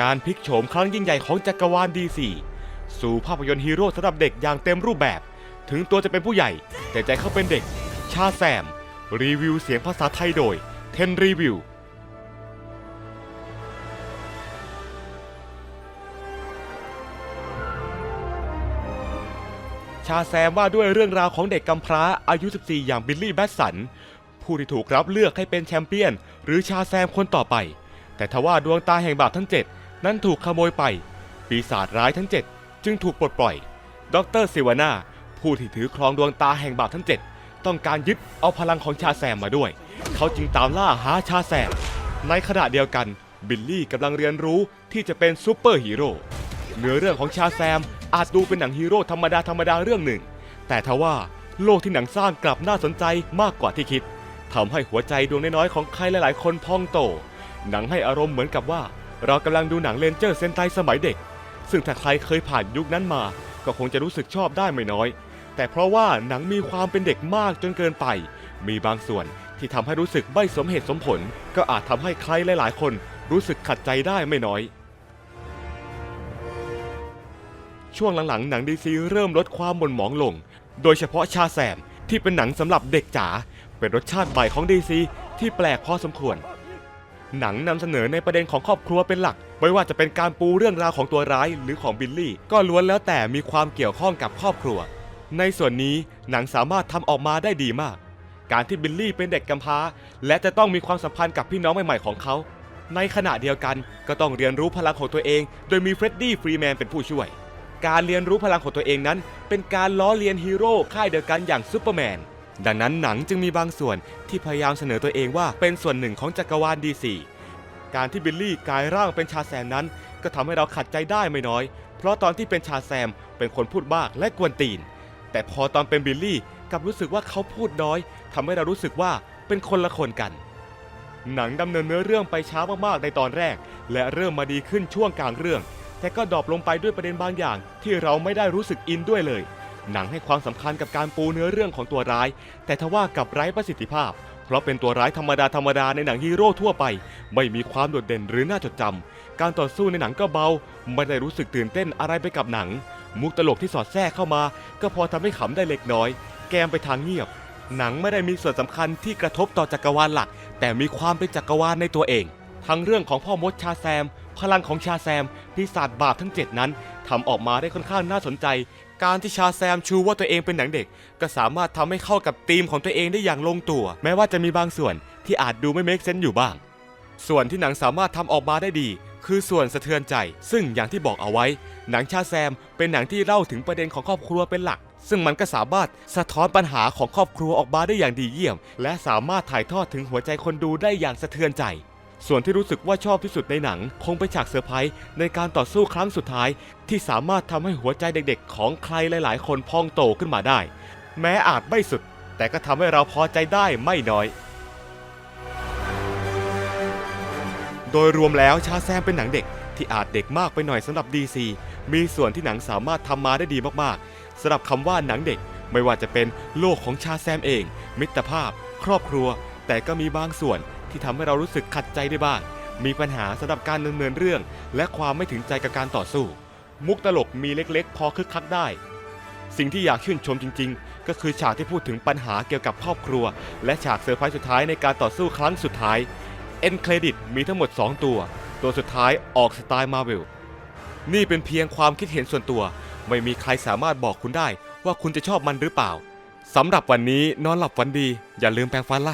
การพลิกโฉมครั้งยิ่งใหญ่ของจักรวาลดีซีสู่ภาพยนตร์ฮีโร่สำหรับเด็กอย่างเต็มรูปแบบ ถึงตัวจะเป็นผู้ใหญ่ แต่ใจเขาเป็นเด็ก ชาแซม รีวิวเสียงภาษาไทยโดย เทนรีวิวชาแซมว่าด้วยเรื่องราวของเด็กกำพร้าอายุ 14 อย่างบิลลี่แบสสัน ผู้ที่ถูกรับเลือกให้เป็นแชมเปี้ยน หรือชาแซมคนต่อไป แต่ทว่าดวงตาแห่งบาปทั้ง 7 นั้นถูกขโมยไป ปีศาจร้ายทั้ง 7 จึงถูกปลดปล่อย ดรซิวาน่าผู้ที่ถือครองดวงตาแห่งบาปทั้ง 7 ต้องการยึดเอาพลังของชาแซมมาด้วย เขาจึงตามล่าหาชาแซม ในขณะเดียวกันบิลลี่กำลังเรียนรู้ที่จะเป็นซูเปอร์ฮีโร่เนื้อเรื่องของชาแซมอาจดูเป็นหนังฮีโร่ธรรมดาธรรมดาเรื่องหนึ่ง แต่ทว่าโลกที่หนังสร้างกลับน่าสนใจมากกว่าที่คิดทำให้หัวใจดวงน้อยๆของใครหลายๆ คนพองโต หนังให้อารมณ์เหมือนกับว่า เรากำลังดูหนังเลนเจอร์เซนไตสมัยเด็ก ซึ่งถ้าใครเคยผ่านยุคนั้นมา ก็คงจะรู้สึกชอบได้ไม่น้อย แต่เพราะว่าหนังมีความเป็นเด็กมากจนเกินไป มีบางส่วนที่ทำให้รู้สึกไม่สมเหตุสมผล ก็อาจทำให้ใครหลายๆ คนรู้สึกขัดใจได้ไม่น้อย ช่วงหลังๆ หนังดีซีเริ่มลดความหม่นหมองลง โดยเฉพาะชาแซมที่เป็นหนังสำหรับเด็กจ๋าเป็นรสชาติใหม่ของดีซีที่แปลกพอสมควร หนังนำเสนอในประเด็นของครอบครัวเป็นหลัก ไม่ว่าจะเป็นการปูเรื่องราวของตัวร้ายหรือของบิลลี่ ก็ล้วนแล้วแต่มีความเกี่ยวข้องกับครอบครัว ในส่วนนี้หนังสามารถทำออกมาได้ดีมาก การที่บิลลี่เป็นเด็กกำพร้า และจะต้องมีความสัมพันธ์กับพี่น้องใหม่ๆของเขา ในขณะเดียวกันก็ต้องเรียนรู้พลังของตัวเอง โดยมีเฟรดดี้ฟรีแมนเป็นผู้ช่วย การเรียนรู้พลังของตัวเองนั้น เป็นการล้อเลียนฮีโร่ค่ายเดียวกันอย่างซูเปอร์แมน ดังนั้นหนังจึงมีบางส่วนที่พยายามเสนอตัวเองว่าเป็นส่วนหนึ่งของจักรวาลดีซีการที่บิลลี่กลายร่างเป็นชาแซมนั้น ก็ทำให้เราขัดใจได้ไม่น้อย เพราะตอนที่เป็นชาแซมเป็นคนพูดมากและกวนตีน แต่พอตอนเป็นบิลลี่กลับรู้สึกว่าเขาพูดน้อยทำให้เรารู้สึกว่าเป็นคนละคนกัน หนังดำเนินเนื้อเรื่องไปช้ามากๆในตอนแรก และเริ่มมาดีขึ้นช่วงกลางเรื่อง แต่ก็ดรอปลงไปด้วยประเด็นบางอย่าง ที่เราไม่ได้รู้สึกอินด้วยเลย หนังให้ความสำคัญกับการปูเนื้อเรื่องของตัวร้าย แต่ทว่ากับไร้ประสิทธิภาพ เพราะเป็นตัวร้ายธรรมดาธรรมดาในหนังฮีโร่ทั่วไป ไม่มีความโดดเด่นหรือน่าจดจำการต่อสู้ในหนังก็เบา ไม่ได้รู้สึกตื่นเต้นอะไรไปกับหนัง มุกตลกที่สอดแทรกเข้ามา ก็พอทำให้ขำได้เล็กน้อย แกมไปทางเงียบ หนังไม่ได้มีส่วนสำคัญที่กระทบต่อจักรวาลหลัก แต่มีความเป็นจักรวาลในตัวเองทั้งเรื่องของพ่อมดชาแซม พลังของชาแซม ปีศาจบาปทั้ง 7 นั้นทำออกมาได้ค่อนข้างน่าสนใจ การที่ชาแซมชูว่าตัวเองเป็นหนังเด็ก ก็สามารถทำให้เข้ากับธีมของตัวเองได้อย่างลงตัว แม้ว่าจะมีบางส่วนที่อาจดูไม่เมคเซนต์อยู่บ้าง ส่วนที่หนังสามารถทำออกมาได้ดี คือส่วนสะเทือนใจ ซึ่งอย่างที่บอกเอาไว้ หนังชาแซมเป็นหนังที่เล่าถึงประเด็นของครอบครัวเป็นหลัก ซึ่งมันก็สามารถสะท้อนปัญหาของครอบครัวออกมาได้อย่างดีเยี่ยม และสามารถถ่ายทอดถึงหัวใจคนดูได้อย่างสะเทือนใจ ส่วนที่รู้สึกว่าชอบที่สุดในหนัง คงไปฉากเซอร์ไพรส์ในการต่อสู้ครั้งสุดท้าย ที่สามารถทำให้หัวใจเด็กๆ ของใครหลายๆ คนพองโตขึ้นมาได้ แม้อาจไม่สุด แต่ก็ทำให้เราพอใจได้ไม่น้อย โดยรวมแล้วชาแซมเป็นหนังเด็กที่อาจเด็กมากไปหน่อยสำหรับ DC มีส่วนที่หนังสามารถทำมาได้ดีมากๆสำหรับคำว่าหนังเด็กไม่ว่าจะเป็นโลกของชาแซมเอง มิตรภาพ ครอบครัว แต่ก็มีบางส่วน ที่ทำให้เรารู้สึกขัดใจได้บ้าง มีปัญหาสำหรับการดำเนินเรื่อง และความไม่ถึงใจกับการต่อสู้ มุกตลกมีเล็กๆ พอคึกคักได้ สิ่งที่อยากชื่นชมจริง ๆ ก็คือฉากที่พูดถึงปัญหาเกี่ยวกับครอบครัว และฉากเซอร์ไพรส์สุดท้ายในการต่อสู้ครั้งสุดท้ายเอ็นเครดิตมีทั้งหมด 2 ตัว ตัวสุดท้ายออกสไตล์มาเวลนี่เป็นเพียงความคิดเห็นส่วนตัว ไม่มีใครสามารถบอกคุณได้ว่าคุณจะชอบมันหรือเปล่าสำหรับวันนี้นอนหลับฝันดี อย่าลืมแปรงฟันล่ะ